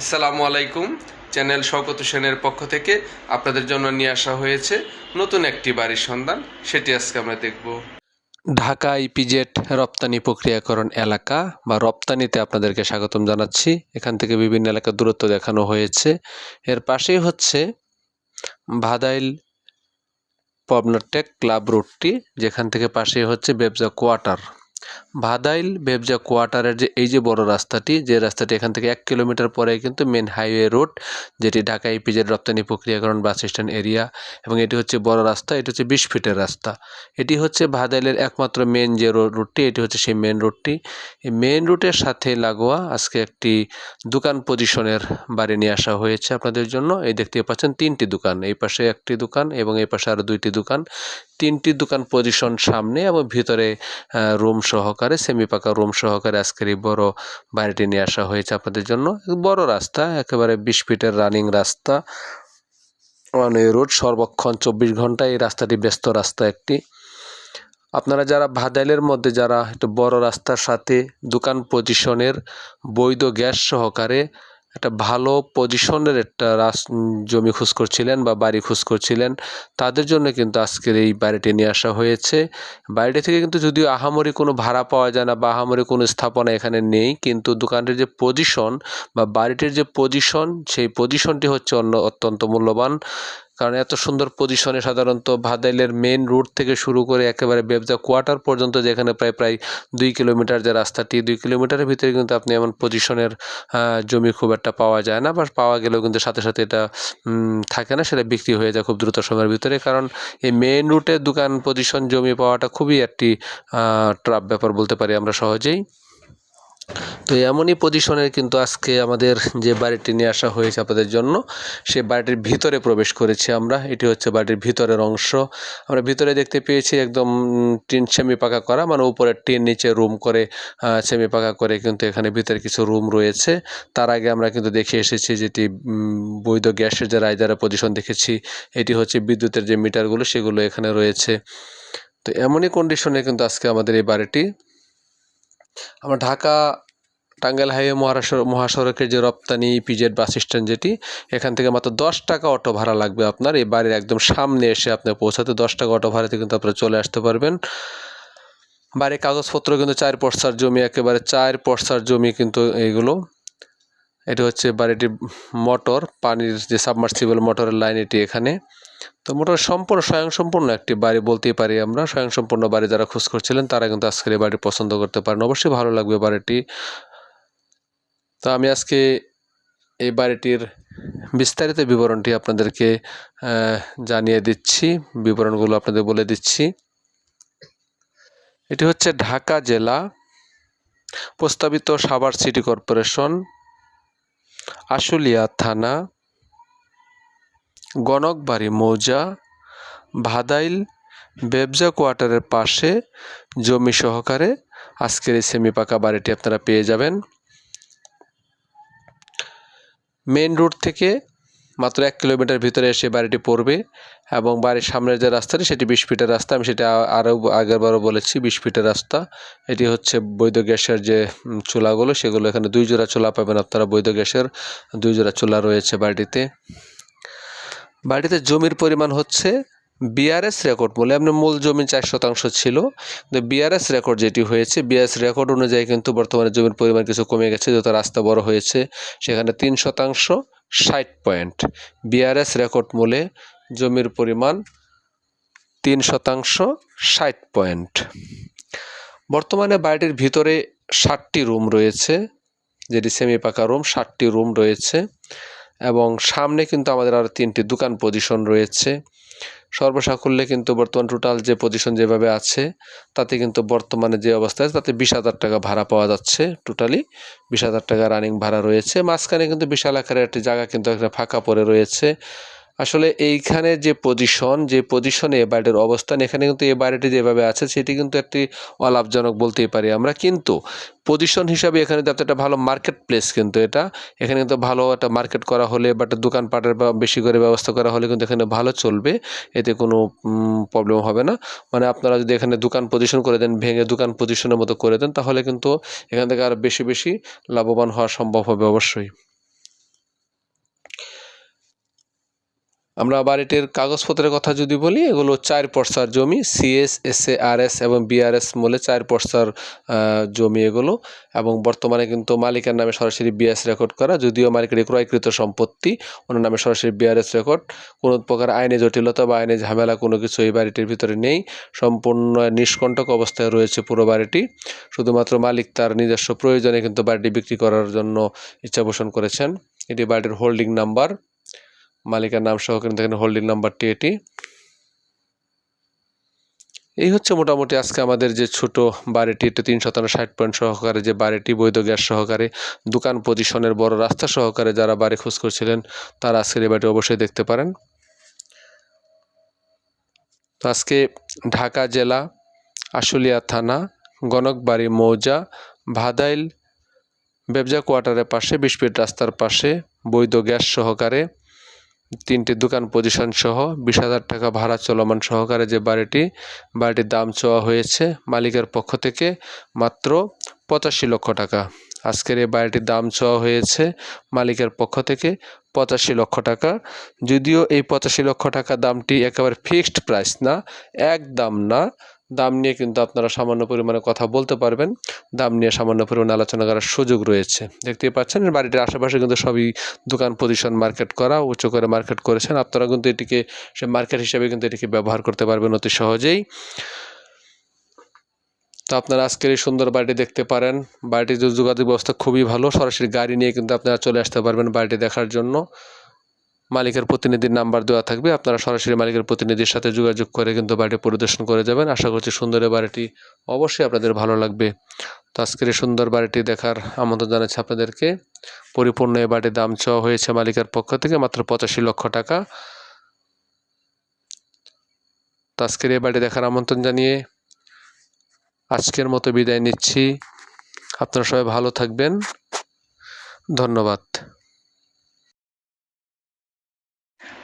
আসসালামু আলাইকুম। চ্যানেল শওকত হোসেনের পক্ষ থেকে আপনাদের জন্য নিয়ে আসা হয়েছে নতুন একটি বাড়ির সন্ধান। সেটি আজকে আমরা দেখব। ঢাকা ইপিজেড রপ্তানি প্রক্রিয়াকরণ এলাকা বা রপ্তানিতে আপনাদেরকে স্বাগতম জানাচ্ছি। এখান থেকে বিভিন্ন এলাকার দূরত্ব দেখানো হয়েছে। এর পাশেই হচ্ছে ভাদাইল পবনার টেক ক্লাব রুটটি যেখান থেকে পাশেই হচ্ছে বেবজা কোয়ার্টার। ভাদাইল বেবজা কোয়ার্টারের যে এই যে বড় রাস্তাটি, যে রাস্তাটি এখান থেকে এক কিলোমিটার পরে কিন্তু মেন হাইওয়ে রোড, যেটি ঢাকা ইপিজেড রপ্তানি প্রক্রিয়াকরণ বাস স্ট্যান্ড এরিয়া, এবং এটি হচ্ছে বড় রাস্তা, এটি হচ্ছে বিশ ফিটের রাস্তা। এটি হচ্ছে ভাদাইলের একমাত্র মেন যে রো- রুটটি, এটি হচ্ছে সেই মেন রুটটি। এই মেন রুটের সাথে লাগোয়া আজকে একটি দোকান পজিশনের বাড়ি নিয়ে আসা হয়েছে আপনাদের জন্য। এই দেখতে পাচ্ছেন তিনটি দোকান, এই পাশে একটি দোকান এবং এই পাশে আরও দুইটি দোকান। তিনটি দোকান পজিশন সামনে এবং ভিতরে রুম সহকারে সেমি পাকা রুম সহকারে আজকের এই বড় বাড়িটি নিয়ে আসা হয়েছে আপনাদের জন্য। বড় রাস্তা, একেবারে বিশ ফিটের রানিং রাস্তা। ওয়ান ওয়ে রোড সর্বক্ষণ চব্বিশ ঘণ্টা এই রাস্তাটি ব্যস্ত রাস্তা একটি। আপনারা যারা ভাদাইলের মধ্যে, যারা একটু বড় রাস্তার সাথে দোকান পজিশনের বৈধ গ্যাস সহকারে একটা ভালো পজিশনের একটা রাস, জমি খোঁজ করছিলেন বা বাড়ি খোঁজ করছিলেন তাদের জন্য কিন্তু আজকের এই বাড়িটি নিয়ে আসা হয়েছে। বাড়িটি থেকে কিন্তু যদিও আহামরি কোনো ভাড়া পাওয়া যায় না বা আহামরি কোনো স্থাপনা এখানে নেই, কিন্তু দোকানটির যে পজিশন বা বাড়িটির যে পজিশন সেই পজিশনটি হচ্ছে অন্য অত্যন্ত মূল্যবান। কারণ এত সুন্দর পজিশনে সাধারণত ভাদাইলের মেন রুট থেকে শুরু করে একেবারে বেবজা কোয়ার্টার পর্যন্ত যেখানে প্রায় প্রায় দুই কিলোমিটার যে রাস্তাটি, দুই কিলোমিটারের ভিতরে কিন্তু আপনি এমন পজিশনের জমি খুব একটা পাওয়া যায় না বা পাওয়া গেলেও কিন্তু সাথে সাথে এটা থাকে না, সেটা বিক্রি হয়ে যায় খুব দ্রুত সময়ের ভিতরে। কারণ এই মেন রুটে দোকান পজিশন জমি পাওয়াটা খুবই একটি ট্রাপ ব্যাপার বলতে পারি আমরা সহজেই। তো এমনই পজিশনের কিন্তু আজকে আমাদের যে বাড়িটি নিয়ে আসা হয়েছে আপনাদের জন্য, সে বাড়িটির ভিতরে প্রবেশ করেছি আমরা। এটি হচ্ছে বাড়ির ভিতরের অংশ। আমরা ভিতরে দেখতে পেয়েছি একদম টিন সেমি পাকা করা মানে উপরে টিন, নিচে রুম করে সেমি পাকা করে কিন্তু এখানে ভিতরে কিছু রুম রয়েছে। তার আগে আমরা কিন্তু দেখে এসেছি যেটি বৈধ গ্যাসের যে রাইজারের পজিশন দেখেছি, এটি হচ্ছে বিদ্যুতের যে মিটারগুলো সেগুলো এখানে রয়েছে। তো এমনই কন্ডিশনে কিন্তু আজকে আমাদের এই বাড়িটি। আমরা ঢাকা, টাঙ্গাইল হাইওয়ে মহারাষ্ট্র, মহাসড়কের যে রপ্তানি পিজেড বাস স্ট্যান্ড যেটি, এখান থেকে মাত্র দশ টাকা অটো ভাড়া লাগবে আপনার। এই বাড়ির একদম সামনে এসে আপনার পৌঁছাতে দশ টাকা অটো ভাড়াতে কিন্তু আপনারা চলে আসতে পারবেন। বাড়ির কাগজপত্র কিন্তু চার পর্সার জমি, একেবারে চার পর্সার জমি কিন্তু এইগুলো এটি হচ্ছে বাড়িটির মোটর, পানির যে সাবমার্সিবল মোটরের লাইন এটি এখানে। তো মোটর সম্পূর্ণ স্বয়ংসম্পূর্ণ একটি বাড়ি বলতেই পারি আমরা। স্বয়ংসম্পূর্ণ বাড়ি যারা খোঁজ করছিলেন তারা কিন্তু আজকের এই বাড়ি পছন্দ করতে পারেন। অবশ্যই ভালো লাগবে বাড়িটি। তো আমি আজকে এই বাড়িটির বিস্তারিত বিবরণটি আপনাদেরকে জানিয়ে দিচ্ছি। বিবরণগুলো আপনাদের বলে দিচ্ছি। এটি হচ্ছে ঢাকা জেলা, প্রস্তাবিত সাভার সিটি কর্পোরেশন, আশুলিয়া থানা। গণকবাড়ি মৌজা, ভাদাইল বেবজা কোয়ার্টারের পাশে জমি সহকারে আজকের এই সেমি পাকা বাড়িটি আপনারা পেয়ে যাবেন। মেন রোড থেকে মাত্র এক কিলোমিটার ভিতরে এসে বাড়িটি পড়বে এবং বাড়ির সামনের যে রাস্তাটি সেটি বিশ ফিটের রাস্তা। আমি সেটা আরও আগেরবারও বলেছি, বিশ ফিটের রাস্তা। এটি হচ্ছে বৈধ গ্যাসের যে চুলাগুলো, সেগুলো এখানে দুই জোড়া চুলা পাবেন আপনারা। বৈধ গ্যাসের দুই জোড়া চুলা রয়েছে বাড়িটিতে। বাড়িতে জমির পরিমাণ হচ্ছে বিআরএস রেকর্ড বলে। আপনার মূল জমি চার শতাংশ ছিল। বিআরএস রেকর্ড যেটি হয়েছে বিআরএস রেকর্ড অনুযায়ী কিন্তু বর্তমানে জমির পরিমাণ কিছু কমে গেছে, যত রাস্তা বড় হয়েছে, সেখানে তিন শতাংশ ষাট পয়েন্ট। বিআরএস রেকর্ড মূলে জমির পরিমাণ তিন শতাংশ ষাট পয়েন্ট। বর্তমানে বাড়িটির ভিতরে ষাটটি রুম রয়েছে, যেটি সেমি পাকা রুম ষাটটি রুম রয়েছে। এবং সামনে কিন্তু আমাদের আরও তিনটি দোকান পজিশন রয়েছে। সর্বসাকুল্যে কিন্তু বর্তমান টোটাল যে পজিশন যেভাবে আছে, তাতে কিন্তু বর্তমানে যে অবস্থা আছে, তাতে বিশ হাজার টাকা ভাড়া পাওয়া যাচ্ছে টোটালি বিশ হাজার টাকা রানিং ভাড়া রয়েছে। মাঝখানে কিন্তু বিশাল আকারের একটি জায়গা কিন্তু একটা ফাঁকা পড়ে রয়েছে। আসলে এইখানে যে পজিশন যে পজিশনে এ বাড়িটির অবস্থান, এখানে কিন্তু এ বাড়িটি যেভাবে আছে, সেটি কিন্তু একটি অলাভজনক বলতেই পারি আমরা। কিন্তু পজিশন হিসাবে এখানে কিন্তু একটা ভালো মার্কেট প্লেস কিন্তু এটা। এখানে কিন্তু ভালো একটা মার্কেট করা হলে বা একটা দোকানপাটের বা বেশি করে ব্যবস্থা করা হলে কিন্তু এখানে ভালো চলবে। এতে কোনো প্রবলেম হবে না। মানে আপনারা যদি এখানে দোকান পজিশন করে দেন, ভেঙে দোকান পজিশনের মতো করে দেন, তাহলে কিন্তু এখান থেকে আরও বেশি বেশি লাভবান হওয়া সম্ভব হবে অবশ্যই। আমরা বাড়িটির কাগজপত্রের কথা যদি বলি, এগুলো চার পর্সার জমি CS S A R S এবং বিআরএস মূলে চার পর্সার জমি এগুলো এবং বর্তমানে কিন্তু মালিকের নামে সরাসরি বিএস রেকর্ড করা, যদিও মালিকের ক্রয়কৃত সম্পত্তি, ওনার নামে সরাসরি বিআরএস রেকর্ড কোনো প্রকার আইনি জটিলতা বা আইনি ঝামেলা কোনো কিছু এই বাড়িটির ভিতরে নেই, সম্পূর্ণ নিষ্কণ্টক অবস্থায় রয়েছে পুরো বাড়িটি, শুধুমাত্র মালিক তার নিজস্ব প্রয়োজনে কিন্তু বাড়িটি বিক্রি করার জন্য ইচ্ছা পোষণ করেছেন, এটি বাড়িটির হোল্ডিং নাম্বার মালিকের নাম সহ কিন্তু এখানে হোল্ডিং নাম্বারটি এটি। এই হচ্ছে মোটামুটি আজকে আমাদের যে ছোট বাড়িটি, এটা তিন শতাংশ ষাট পয়েন্ট সহকারে যে বাড়িটি, বৈধ গ্যাস সহকারে, দোকান পজিশনের বড় রাস্তা সহকারে যারা বাড়ি খোঁজ করছিলেন, তারা আজকের এই বাড়িটি অবশ্যই দেখতে পারেন। তো আজকে ঢাকা জেলা, আশুলিয়া থানা, গণকবাড়ি, মৌজা, ভাদাইল, বেবজা কোয়ার্টারের পাশে, বিশ রাস্তার পাশে বৈধ গ্যাস সহকারে তিনটি দোকান পজিশন সহ বিশ হাজার টাকা ভাড়া চলমান সহকারে যে বাড়িটি, বাড়িটির দাম চাওয়া হয়েছে মালিকের পক্ষ থেকে মাত্র পঁচাশি লক্ষ টাকা। আজকের এই বাড়িটির দাম চাওয়া হয়েছে মালিকের পক্ষ থেকে পঁচাশি লক্ষ টাকা। যদিও এই পঁচাশি লক্ষ টাকা দামটি একেবারে ফিক্সড প্রাইস না এক দাম না। দাম নিয়ে কিন্তু আপনারা সামান্য পরিমাণে কথা বলতে পারবেন। দাম নিয়ে সামান্য পরিমাণে আলোচনা করার সুযোগ রয়েছে। দেখতেই পাচ্ছেন বাড়িটির আশেপাশে কিন্তু সবই দোকান পজিশন মার্কেট করা উঁচু করে মার্কেট করেছেন। আপনারা কিন্তু এটিকে, সে মার্কেট হিসেবে কিন্তু এটিকে ব্যবহার করতে পারবেন অতি সহজেই। তো আপনারা আজকের এই সুন্দর বাড়িটি দেখতে পারেন। বাড়িটির যোগাযোগ ব্যবস্থা খুবই ভালো। সরাসরি গাড়ি নিয়ে কিন্তু আপনারা চলে আসতে পারবেন বাড়িটি দেখার জন্য। মালিকের প্রতিনিধির নাম্বার দেওয়া থাকবে। আপনারা সরাসরি মালিকের প্রতিনিধির সাথে যোগাযোগ করে কিন্তু বাড়িটি পরিদর্শন করে যাবেন। আশা করছি সুন্দর বাড়িটি অবশ্যই আপনাদের ভালো লাগবে। তো আজকের এই সুন্দর বাড়িটি দেখার আমন্ত্রণ জানাচ্ছি আপনাদেরকে। পরিপূর্ণ এই বাড়ির দাম চাওয়া হয়েছে মালিকের পক্ষ থেকে মাত্র পঁচাশি লক্ষ টাকা। তো আজকের এই বাড়ি দেখার আমন্ত্রণ জানিয়ে আজকের মতো বিদায় নিচ্ছি। আপনারা সবাই ভালো থাকবেন। ধন্যবাদ।